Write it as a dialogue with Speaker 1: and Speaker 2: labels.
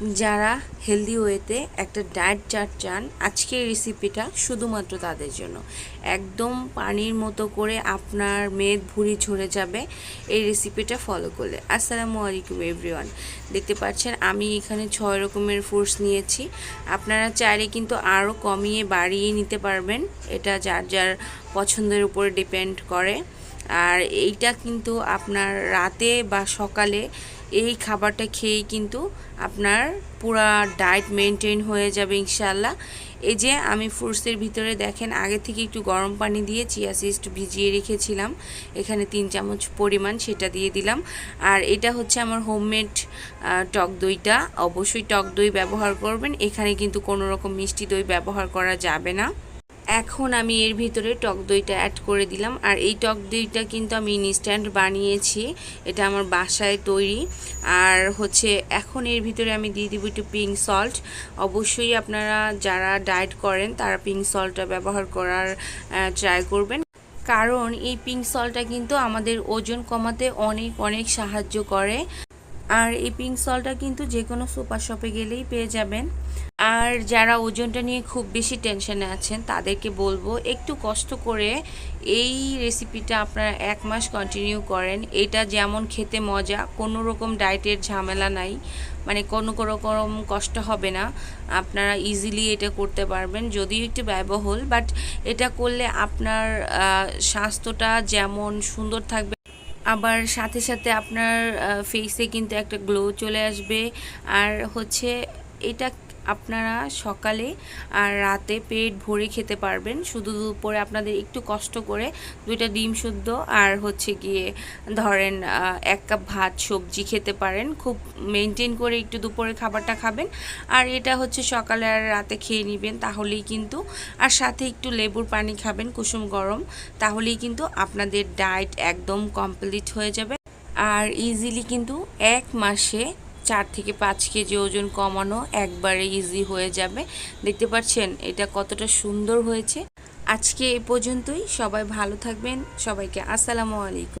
Speaker 1: যারা হেলদি ওয়েতে একটা ডায়েট চার্ট চান, আজকের রেসিপিটা শুধুমাত্র তাদের জন্য। একদম পানির মতো করে আপনার মেদ ভুঁড়ি ঝরে যাবে, এই রেসিপিটা ফলো করলে। আসসালামু আলাইকুম এভরিওয়ান দেখতে পাচ্ছেন, আমি এখানে ছয় রকমের ফ্রুটস নিয়েছি। আপনারা চাইলে কিন্তু আরও কমিয়ে বাড়িয়ে নিতে পারবেন। এটা যার যার পছন্দের উপরে ডিপেন্ড করে। আর এইটা কিন্তু আপনার রাতে বা সকালে এই খাবারটা খেয়েই কিন্তু আপনার পুরা ডায়েট মেনটেন হয়ে যাবে ইনশাল্লাহ এই যে আমি ফ্রুটসের ভিতরে দেখেন, আগে থেকে একটু গরম পানি দিয়ে চিয়া সিস্ট ভিজিয়ে রেখেছিলাম। এখানে তিন চামচ পরিমাণ সেটা দিয়ে দিলাম। আর এটা হচ্ছে আমার হোমমেড টক দইটা। অবশ্যই টক দই ব্যবহার করবেন। এখানে কিন্তু কোনো রকম মিষ্টি দই ব্যবহার করা যাবে না। এখন আমি এর ভিতরে টক দইটা অ্যাড করে দিলাম। আর এই টক দইটা কিন্তু আমি ইনস্ট্যান্ট বানিয়েছি। এটা আমার বাসায় তৈরি। আর হচ্ছে এখন এর ভিতরে আমি দিয়ে দিব একটু পিঙ্ক সল্ট অবশ্যই আপনারা যারা ডায়েট করেন, তারা পিঙ্ক সল্টটা ব্যবহার করার ট্রাই করবেন। কারণ এই পিঙ্ক সল্টটা কিন্তু আমাদের ওজন কমাতে অনেক অনেক সাহায্য করে। আর এই পিঙ্ক সলটা কিন্তু যে কোনো সুপার শপে গেলেই পেয়ে যাবেন। আর যারা ওজনটা নিয়ে খুব বেশি টেনশনে আছেন, তাদেরকে বলব একটু কষ্ট করে এই রেসিপিটা আপনারা এক মাস কন্টিনিউ করেন। এটা যেমন খেতে মজা, কোনো রকম ডায়েটের ঝামেলা নাই। মানে কোনো রকম কষ্ট হবে না। আপনারা ইজিলি এটা করতে পারবেন, যদিও একটু ব্যয়বহুল বাট এটা করলে আপনার স্বাস্থ্যটা যেমন সুন্দর থাকবে আবার সাথে সাথে আপনার ফেসে কিন্তু একটা গ্লো চলে আসবে। আর হচ্ছে এটা আপনারা সকালে আর রাতে পেট ভরে খেতে পারবেন। শুধু দুপুরে আপনাদের একটু কষ্ট করে দুইটা ডিম শুদ্ধ আর হচ্ছে গিয়ে ধরেন এক কাপ ভাত, সবজি খেতে পারেন। খুব মেনটেন করে একটু দুপুরে খাবারটা খাবেন। আর এটা হচ্ছে সকালে আর রাতে খেয়ে নেবেন, তাহলেই কিন্তু আর সাথে একটু লেবুর পানি খাবেন, কুসুম গরম, তাহলেই কিন্তু আপনাদের ডায়েট একদম কমপ্লিট হয়ে যাবে। আর ইজিলি কিন্তু এক মাসে চার থেকে পাঁচ কেজি ওজন কমানো একবারে ইজি হয়ে যাবে। দেখতে পাচ্ছেন, এটা কতটা সুন্দর হয়েছে। আজকে এ পর্যন্তই। সবাই ভালো থাকবেন। সবাইকে আসসালামু আলাইকুম।